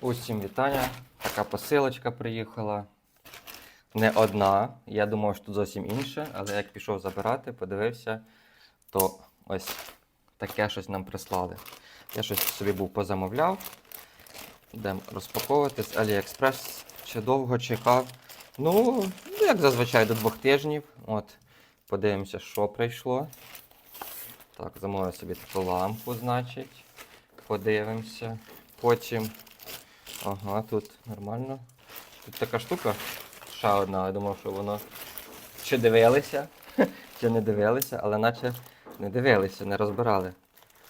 Усім вітання. Така посилочка приїхала. Не одна. Я думав, що тут зовсім інше, але як пішов забирати, подивився, то ось таке щось нам прислали. Я щось собі був позамовляв. Йдемо розпаковувати з AliExpress. Ще довго чекав. Ну, як зазвичай, до двох тижнів. От, подивимося, що прийшло. Так, замовив собі таку лампу, значить. Подивимося. Потім. Ага, тут нормально. Тут така штука. Ще одна, я думав, що воно чи дивилися, чи не дивилися, але наче не дивилися, не розбирали.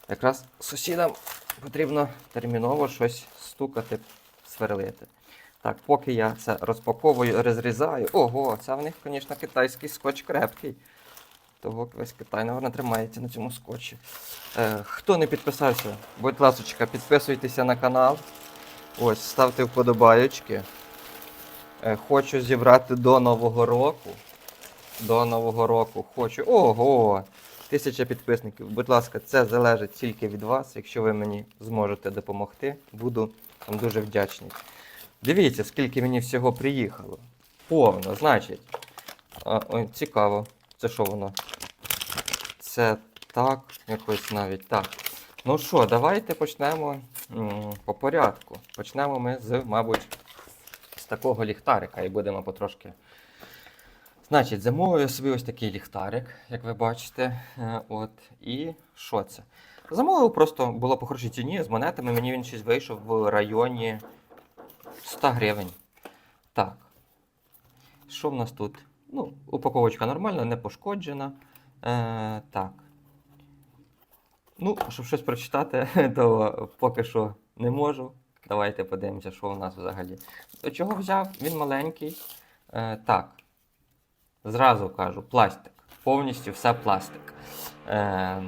Якраз сусідам потрібно терміново щось стукати, сверлити. Так, поки я це розпаковую, розрізаю. Ого, це в них, звісно, китайський скотч крепкий. Того весь Китай, напевно, тримається на цьому скотчі. Е, хто не підписався, будь ласочка, підписуйтеся на канал. Ось, ставте вподобаєчки. Е, хочу зібрати до Нового року. До Нового року хочу. Ого! Тисяча підписників. Будь ласка, це залежить тільки від вас. Якщо ви мені зможете допомогти, буду вам дуже вдячний. Дивіться, скільки мені всього приїхало. Повно, значить. А, ой, цікаво. Це що воно? Це так, якось навіть так. Ну що, давайте почнемо по порядку. Почнемо ми з, мабуть, з такого ліхтарика і будемо потрошки. Значить, замовив я собі ось такий ліхтарик, як ви бачите. Е, От. І що це? Замовив просто було по хорошій ціні з монетами. Мені він щось вийшов в районі 100 гривень. Так. Що в нас тут? Ну, упаковочка нормальна, не пошкоджена. Е, так. Ну, щоб щось прочитати, то поки що не можу. Давайте подивимося, що у нас взагалі. До чого взяв? Він маленький. Е, так. Зразу кажу, пластик. Повністю все пластик. Е,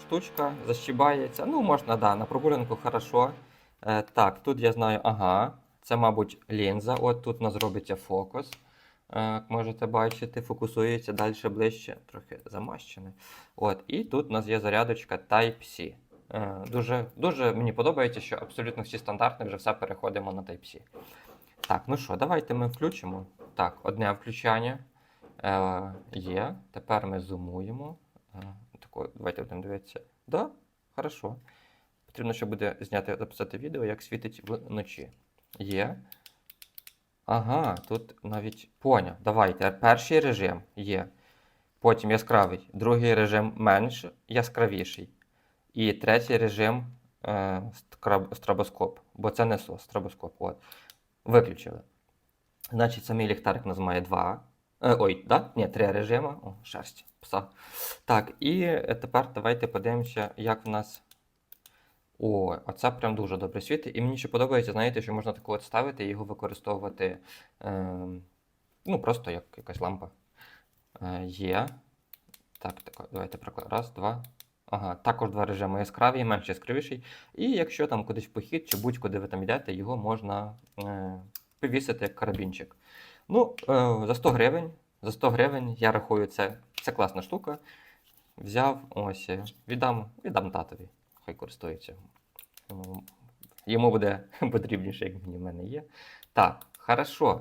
штучка защібається. Ну, можна, да, на прогулянку хорошо. Е, так, тут я знаю, ага. Це, мабуть, лінза. От тут у нас робиться фокус. Як можете бачити, фокусується далі ближче, трохи замащене. От, і тут у нас є зарядочка Type-C. Е, Дуже, дуже мені подобається, що абсолютно всі стандарти вже все переходимо на Type-C. Так, ну що, давайте ми включимо. Так, одне включання е, є. Тепер ми зумуємо. Е, тако, давайте будемо дивитися. Да, хорошо. Потрібно, ще буде зняти, записати відео, як світить вночі. Є. Ага, тут навіть поняв. Давайте. Перший режим є. Потім яскравий. Другий режим менш яскравіший. І третій режим е, стробоскоп. Бо це не сос, стробоскоп. От. Виключили. Значить, самий ліхтарик у нас має два. Е, ой, да? Ні, три режими. О, шерсть пса. Так, і тепер давайте подивимося, як в нас. О, оце прям дуже добре світить. І мені ще подобається, знаєте, що можна таку от ставити і його використовувати е, ну, просто як якась лампа. Е, є. Так, так, давайте прикладемо. Раз, два. Ага, також два режими яскравий, менш яскравіший. І якщо там кудись в похід чи будь-куди ви там йдете, його можна е, повісити як карабінчик. Ну, е, за 100 гривень. За 100 гривень я рахую, це, це класна штука. Взяв, ось, віддам, віддам татові. Хай користується. Йому- буде потрібніше, як мені в мене є. Так, хорошо.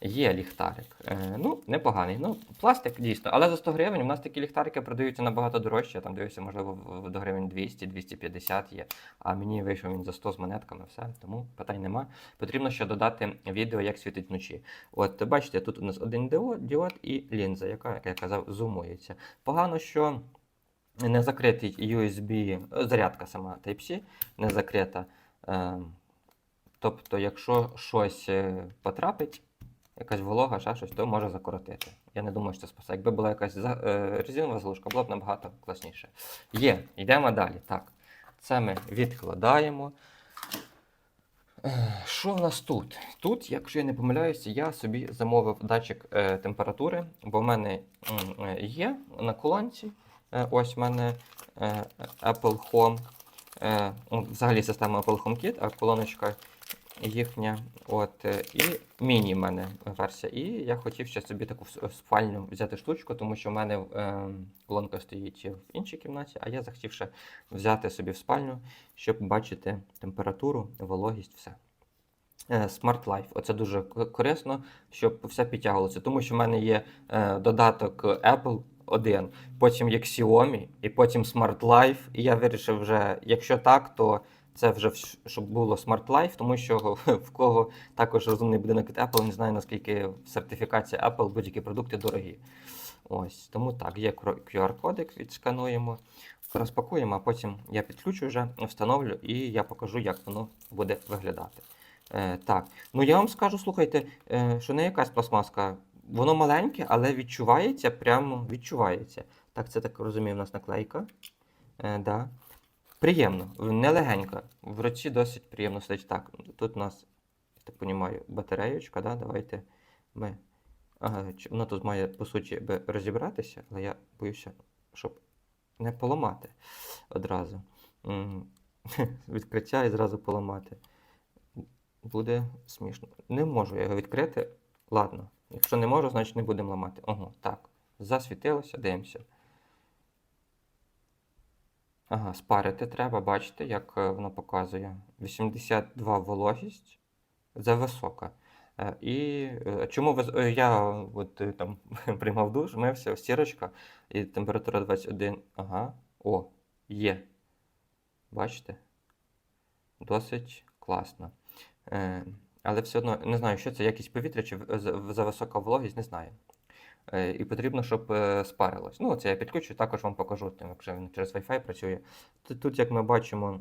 Є ліхтарик. Е, ну, непоганий. Ну, пластик дійсно. Але за 100 гривень у нас такі ліхтарики продаються набагато дорожче. Я там дивився, можливо, до гривень 200-250 є. А мені вийшов він за 100 з монетками, все. Тому питань нема. Потрібно ще додати відео, як світить вночі. От бачите, тут у нас один діод і лінза, яка, як я казав, зумується. Погано, що не закритий USB, зарядка сама Type-C не закрита. Е, тобто, якщо щось е, потрапить, якась волога, ще щось, то може закоротити. Я не думаю, що це спасає. Якби була якась е, резинова заглушка, було б набагато класніше. Є, йдемо далі. Так, це ми відкладаємо. Що в нас тут? Тут, якщо я не помиляюся, я собі замовив датчик температури, бо в мене є на колонці. Е, ось в мене е, Apple Home. Е, ну, взагалі система Apple Home Kit, а колоночка їхня. От, і міні в мене версія. І я хотів ще собі таку спальню взяти штучку, тому що в мене колонка стоїть в іншій кімнаті, а я захотів ще взяти собі в спальню, щоб бачити температуру, вологість, все. Smart Life. Оце дуже корисно, щоб все підтягувалося. Тому що в мене є додаток Apple один, потім є Xiaomi, і потім Smart Life. І я вирішив вже, якщо так, то це вже щоб було Smart Life, тому що в кого також розумний будинок від Apple, не знаю наскільки сертифікація Apple будь-які продукти дорогі. Ось тому так, є QR-кодик, відскануємо, розпакуємо, а потім я підключу вже, встановлю і я покажу, як воно буде виглядати. Е, так, ну я вам скажу, слухайте, е, що не якась пластмаска, воно маленьке, але відчувається, прямо відчувається. Так, це так розумію, у нас наклейка. Е, да. Приємно, в- не легенька. В руці досить приємно сидить. Так, тут у нас, я так розумію, батареєчка, да? давайте ми. Ага, воно тут має, по суті, розібратися, але я боюся, щоб не поламати одразу. Відкриття і зразу поламати. Буде смішно. Не можу я його відкрити. Ладно. Якщо не можу, значить не будемо ламати. Ого, так. Засвітилося, дивимося. Ага, спарити треба, бачите, як е, воно показує. 82 вологість. Це висока. Е, І е, чому я от там приймав душ, мився, стірочка, і температура 21. Ага. О, є. Бачите? Досить класно. Але все одно не знаю, що це якість повітря чи за- висока вологість, не знаю. Е, і потрібно, щоб е, спарилось. Ну, це я підключу, також вам покажу, тим, якщо він через Wi-Fi працює. Тут, як ми бачимо,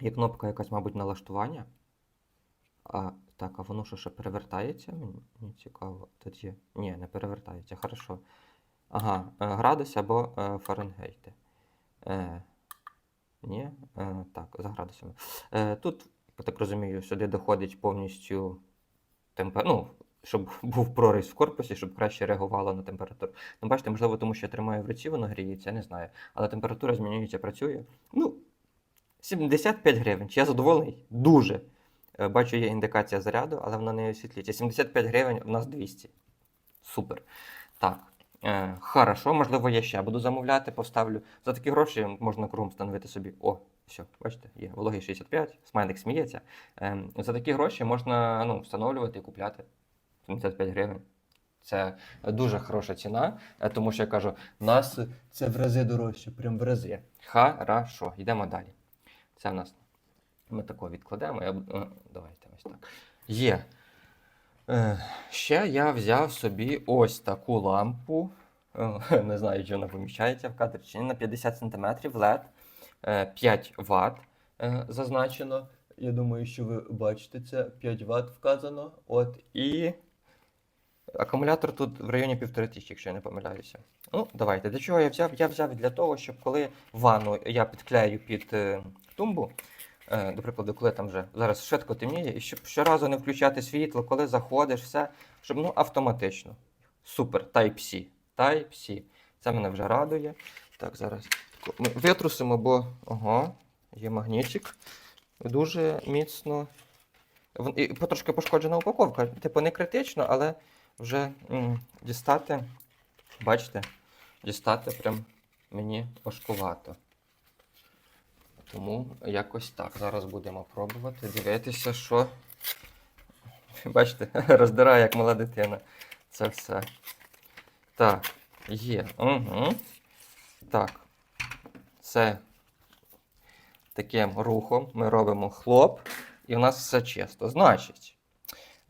є кнопка якась, мабуть, налаштування. А, так, а воно що ще перевертається? Мені, цікаво. Тут є. Ні, не перевертається. Хорошо. Ага, е, градус або Фаренгейти. Е, ні, е, так, за градусами. Е, тут, я так розумію, сюди доходить повністю темпер... ну, щоб був проріз в корпусі, щоб краще реагувало на температуру. Ну, бачите, можливо, тому що я тримаю в руці, воно гріється, не знаю. Але температура змінюється, працює. Ну, 75 гривень. Чи я задоволений? Дуже. Е, Бачу, є індикація заряду, але вона не освітлюється. 75 гривень, у нас 200. Супер. Так. Е, хорошо, можливо, я ще буду замовляти, поставлю. За такі гроші можна кругом встановити собі. О, все, бачите, є вологий 65, смайлик сміється. Е, за такі гроші можна ну, встановлювати і купляти 75 гривень. Це дуже хороша ціна, е, тому що я кажу, в нас це в рази дорожче, прям в рази. Хорошо, йдемо далі. Це в нас. Ми такого відкладемо. Я... е, Давайте ось так. Є. Е, Ще я взяв собі ось таку лампу. Е, Не знаю, чи вона поміщається в кадр чи ні, на 50 см LED, 5 Вт е, зазначено. Я думаю, що ви бачите це. 5 Вт вказано. От, і акумулятор тут в районі 1500, якщо я не помиляюся. Ну, давайте. Для чого я взяв? Я взяв для того, щоб коли ванну я підклею під е, тумбу, Е, до прикладу, коли там вже зараз швидко темніє, і щоб щоразу не включати світло, коли заходиш, все, щоб ну автоматично. Супер, Type-C. Type-C. Це мене вже радує. Так, зараз витрусимо, бо ого, є магнітик. Дуже міцно. І потрошки пошкоджена упаковка. Типу не критично, але вже м, дістати, бачите, дістати прям мені важкувато. Тому якось так. Зараз будемо пробувати дивитися, що. Бачите, роздирає як мала дитина. Це все. Так, є. Угу. Так. Це таким рухом ми робимо хлоп, і в нас все чисто. Значить.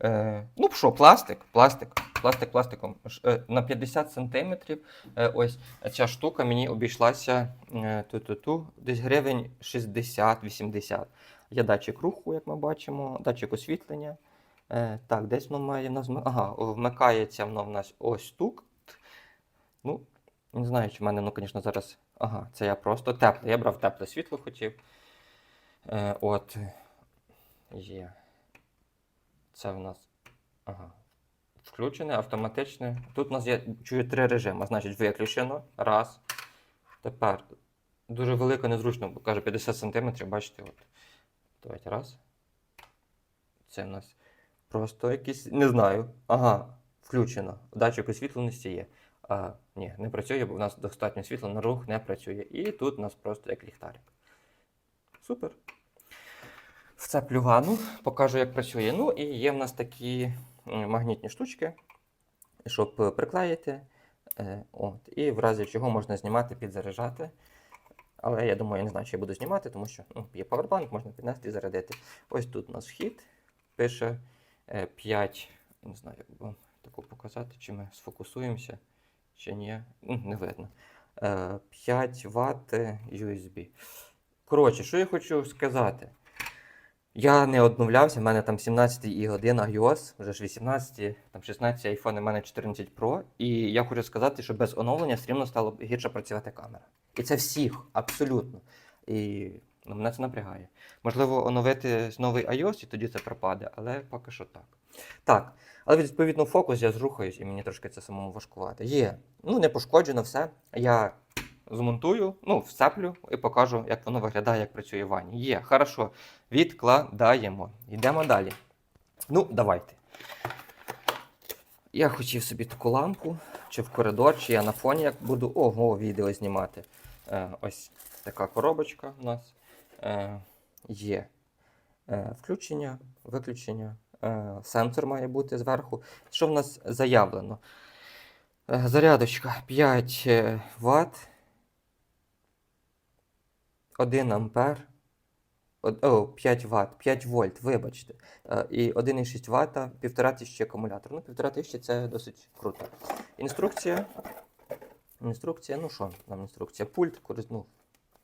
Е, ну що, пластик, пластик, пластик пластиком. Е, на 50 сантиметрів. Е, ось ця штука мені обійшлася е, ту-ту-ту, десь гривень 60-80. Є датчик руху, як ми бачимо, датчик освітлення. Е, так, десь воно має нас. Ага, вмикається воно в нас ось тут. Ну, не знаю, чи в мене, ну, звісно, зараз. Ага, це я просто тепле. Я брав тепле світло хотів. Е, от. Є. Це в нас. Ага. Включене, автоматичне. Тут у нас є чую три режими. Значить, виключено. Раз. Тепер дуже велико, незручно, бо каже 50 см, бачите, от. Давайте раз. Це в нас просто якийсь. Не знаю. Ага, включено. Датчик освітленості є. А, ні, не працює, бо в нас достатньо світла на рух не працює. І тут у нас просто як ліхтарик. Супер. Вцеплю ванну, покажу, як працює. Ну і є в нас такі магнітні штучки, щоб е, приклеїти. Е, От, і в разі чого можна знімати, підзаряджати. Але я думаю, я не знаю, чи я буду знімати, тому що ну, є павербанк, можна піднести і зарядити. Ось тут у нас вхід. Пише е, 5. Не знаю, як вам таку показати, чи ми сфокусуємося, чи ні. Не видно. Е, 5 Вт USB. Коротше, що я хочу сказати. Я не обновлявся, в мене там 17 і 1 iOS, вже ж 18, там 16 iPhone, у мене 14 Pro. І я хочу сказати, що без оновлення все рівно стало гірше працювати камера. І це всіх, абсолютно. І ну, мене це напрягає. Можливо, оновити новий iOS і тоді це пропаде, але поки що так. Так, але відповідно фокус я зрухаюсь і мені трошки це самому важкувати. Є. Ну, не пошкоджено все. Я змонтую, ну, всеплю і покажу, як воно виглядає, як працює в ванні. Є, хорошо. Відкладаємо. Йдемо далі. Ну, давайте. Я хотів собі таку лампу, чи в коридор, чи я на фоні як буду ого, відео знімати. Е, ось така коробочка у нас є. Е, включення, виключення. Е, сенсор має бути зверху. Що в нас заявлено? Е, зарядочка 5 Вт. 1 ампер. О, 5 Вт, 5 вольт, вибачте. Е, І 1,6 Вт, 1500 акумулятор. Ну, 1500 це досить круто. Інструкція. Інструкція, ну що нам інструкція? Пульт, ну,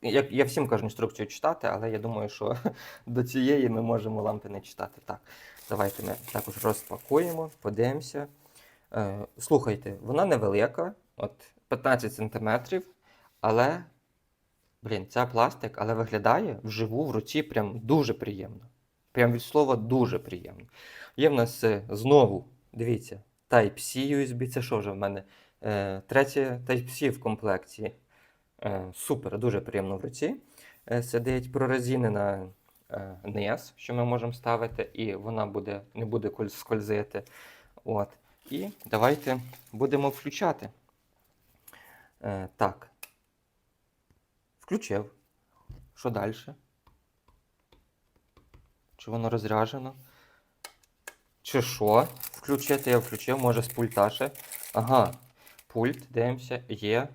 я, я всім кажу інструкцію читати, але я думаю, що до цієї ми можемо лампи не читати. Так, давайте ми також розпакуємо, подивимося. Е, слухайте, вона невелика, от 15 см, але Блін, це пластик, але виглядає вживу в руці прям дуже приємно. Прям від слова дуже приємно. Є в нас е, знову, дивіться, Type-C USB. Це що вже в мене? Е, третє Type-C в комплекті. Е, супер, дуже приємно в руці. Е, сидить прорезинена е, низ, що ми можемо ставити, і вона буде, не буде скользити. От. І давайте будемо включати. Так. Включив. Що далі? Чи воно розряджено? Чи що? Включити я включив, може з пульта ще. Ага, пульт, дивимося, є.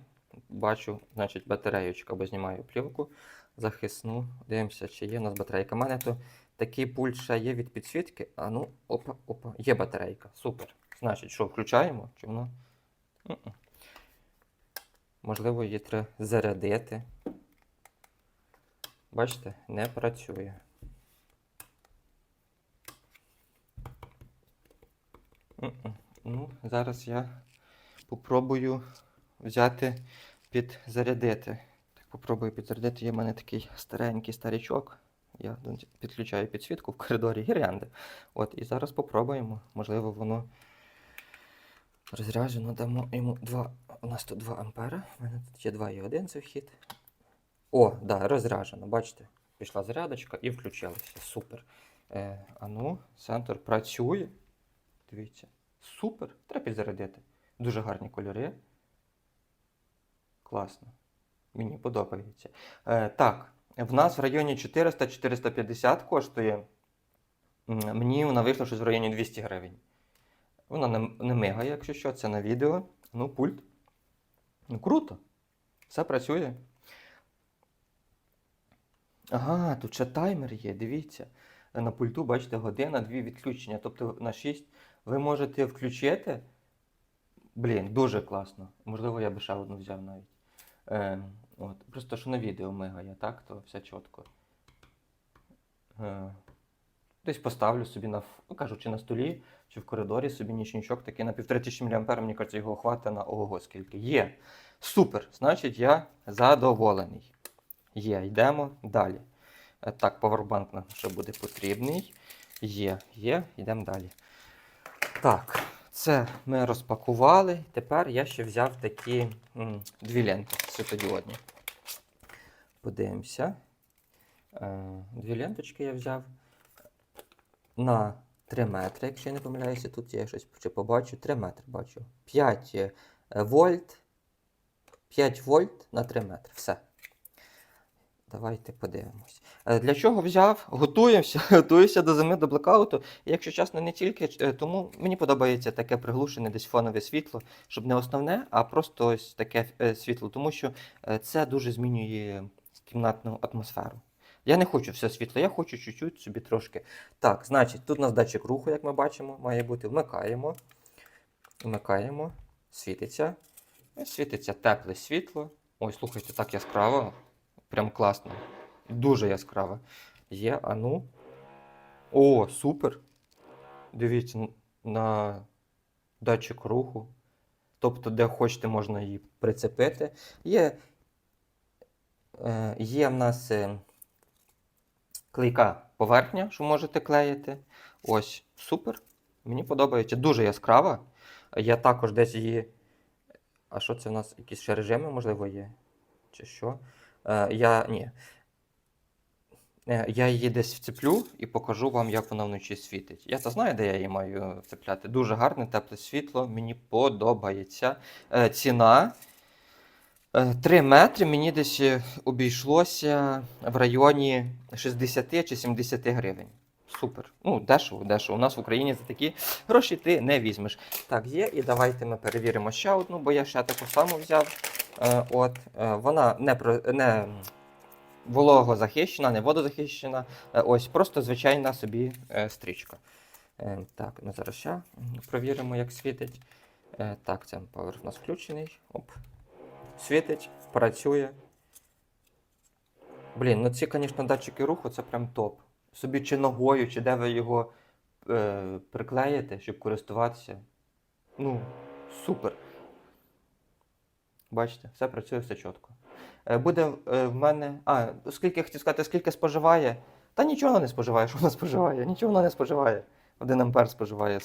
Бачу, значить, батареєчка, бо знімаю плівку. Захисну. Дивимося, чи є у нас батарейка. У мене то такий пульт ще є від підсвітки. А ну, опа, опа, є батарейка. Супер. Значить, що, включаємо? Чи воно? М-м. Можливо, її треба зарядити. Бачите, не працює. Ну, зараз я попробую взяти підзарядити. Так, попробую підзарядити. Є в мене такий старенький старічок. Я підключаю підсвітку в коридорі гірлянди. От, і зараз попробуємо. Можливо, воно розряджено. Дамо йому 2. У нас тут 2 ампера. У мене тут є 2,1 це вхід. О, да, розряджено. Бачите, пішла зарядочка і включилася. Супер. Е, а ну, сенсор працює. Дивіться. Супер. Треба підзарядити. Дуже гарні кольори. Класно. Мені подобається. Е, так, в нас в районі 400-450 коштує. Мені вона вийшла щось в районі 200 гривень. Вона не, не мигає, якщо що, це на відео. Ну, пульт. Ну, круто. Все працює. Ага, тут ще таймер є, дивіться. На пульту, бачите, година, дві відключення. Тобто на 6 ви можете включити. Блін, дуже класно. Можливо, я би ще одну взяв навіть. Е, от. Просто що на відео мигає, так, то все чітко. Е, десь поставлю собі на, ну, кажу, чи на столі, чи в коридорі собі нічничок такий на 1500 мА, мені кажеться, його хватить на ого скільки. Є. Супер. Значить, я задоволений. Є, йдемо далі. Е, Так, павербанк нам ще буде потрібний. Є, є, йдемо далі. Так, це ми розпакували. Тепер я ще взяв такі дві ленти світодіодні. Подивимося. Е, дві ленточки я взяв. На 3 метри, якщо я не помиляюся, тут я щось побачу. 3 метри бачу. 5 е, вольт. 5 вольт на 3 метри. Все. Давайте подивимось. Е, Для чого взяв? Готуємося, готуюся до зими, до блекауту. І, якщо чесно, не тільки, е, тому мені подобається таке приглушене десь фонове світло, щоб не основне, а просто ось таке е, світло, тому що це дуже змінює кімнатну атмосферу. Я не хочу все світло, я хочу чуть-чуть собі трошки. Так, значить, тут у нас датчик руху, як ми бачимо, має бути. Вмикаємо. Вмикаємо, світиться. Світиться тепле світло. Ой, слухайте, так яскраво. Прям класно. Дуже яскраво. Є, а ну. О, супер. Дивіться на датчик руху. Тобто, де хочете, можна її прицепити. Є, е, є в нас е, клейка поверхня, що можете клеїти. Ось, супер. Мені подобається. Дуже яскрава. Я також десь її. А що це в нас? Якісь ще режими, можливо, є? Чи що? Е, я. Ні. Е, Я її десь вцеплю і покажу вам, як вона вночі світить. Я то знаю, де я її маю вцепляти. Дуже гарне, тепле світло, мені подобається. Е, Ціна 3 метри мені десь обійшлося в районі 60 чи 70 гривень. Супер. Ну, дешево, дешево. У нас в Україні за такі гроші ти не візьмеш. Так, є, і давайте ми перевіримо ще одну, бо я ще таку саму взяв. Е, от, е, вона не, не вологозахищена, не водозахищена. Е, ось просто звичайна собі стрічка. Так, ми зараз ще провіримо, як світить. Так, це поверх у нас включений. Оп. Світить, працює. Блін, ну ці, звісно, датчики руху це прям топ. Собі чи ногою, чи де ви його е, приклеїте, щоб користуватися. Ну, супер. Бачите, все працює, все чітко. Е, Буде е, в мене. А, скільки я хотів сказати, скільки споживає. Та нічого не споживає, що вона споживає? Нічого вона не споживає. 1 ампер споживає.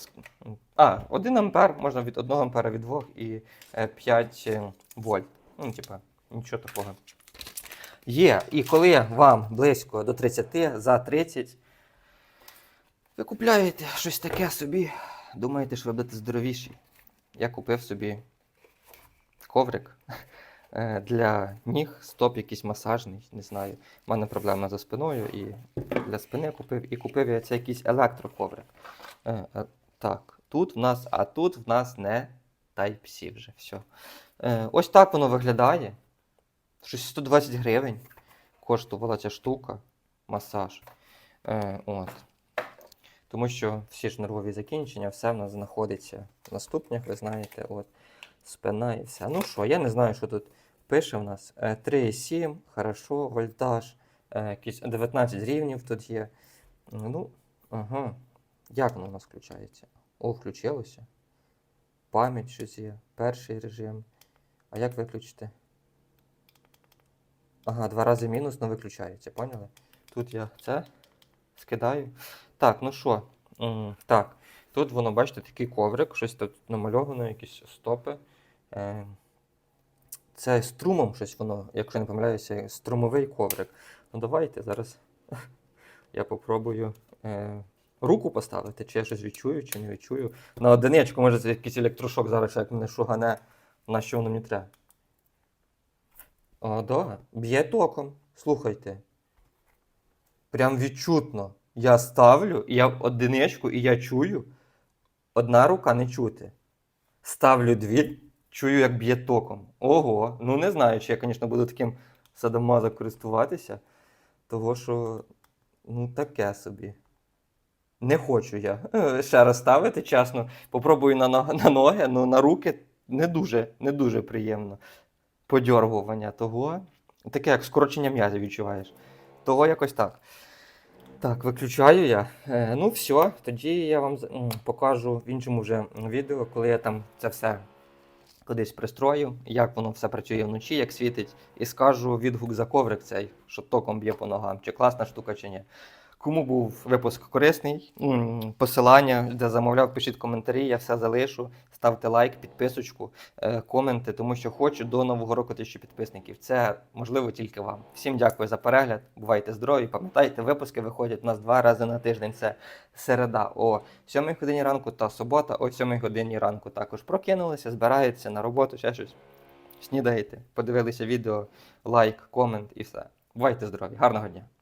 А, 1 ампер можна від 1 ампера від 2 і е, 5 вольт. Ну, типа, нічого такого. Є. І коли вам близько до 30, за 30, ви купляєте щось таке собі, думаєте, що ви будете здоровіші. Я купив собі коврик е, для ніг, стоп якийсь масажний, не знаю. У мене проблема за спиною і для спини купив. І купив я це якийсь електроковрик. Е, е, так, тут в нас, а тут в нас не Type-C вже. Все. Ось так воно виглядає. Щось 120 гривень коштувала ця штука, масаж. От. Тому що всі ж нервові закінчення, все в нас знаходиться на ступнях, ви знаєте, от, спина і все. Ну що, я не знаю, що тут пише в нас. Е, 3,7, хорошо, вольтаж, е, якісь 19 рівнів тут є. Ну, ага. Як воно у нас включається? О, включилося. Пам'ять щось є. Перший режим. А як виключити? Ага, два рази мінус, но виключається, поняли? Тут я це скидаю. Так, ну що? Так, тут воно, бачите, такий коврик, щось тут намальовано, якісь стопи. Е, Це струмом щось воно, якщо не помиляюся, струмовий коврик. Ну давайте зараз я попробую е, руку поставити, чи я щось відчую, чи не відчую. На одиничку, може, це якийсь електрошок зараз, як мене шугане, на що воно мені треба. А, да, б'є током. Слухайте. Прям відчутно. Я ставлю, і я в одиничку, і я чую. Одна рука не чути. Ставлю дві, чую, як б'є током. Ого, ну не знаю, чи я, звісно, буду таким садомазом користуватися. Того що, ну, таке собі. Не хочу я е, ще раз ставити, чесно. Попробую на, на ноги, але на руки не дуже, не дуже приємно. Подьоргування того. Таке, як скорочення м'язів відчуваєш. Того якось так. Так, виключаю я. Е, ну, все, тоді я вам покажу в іншому вже відео, коли я там це все кудись пристрою, як воно все працює вночі, як світить, і скажу відгук за коврик цей, що током б'є по ногам, чи класна штука, чи ні. Кому був випуск корисний, посилання, де замовляв, пишіть коментарі, я все залишу. Ставте лайк, підписочку, е, коменти, тому що хочу до Нового року тисячу підписників. Це можливо тільки вам. Всім дякую за перегляд. Бувайте здорові. Пам'ятайте, випуски виходять у нас два рази на тиждень. Це середа о 7 годині ранку та субота о 7 годині ранку. Також прокинулися, збираються на роботу, ще щось. Снідаєте, подивилися відео, лайк, комент і все. Бувайте здорові, гарного дня!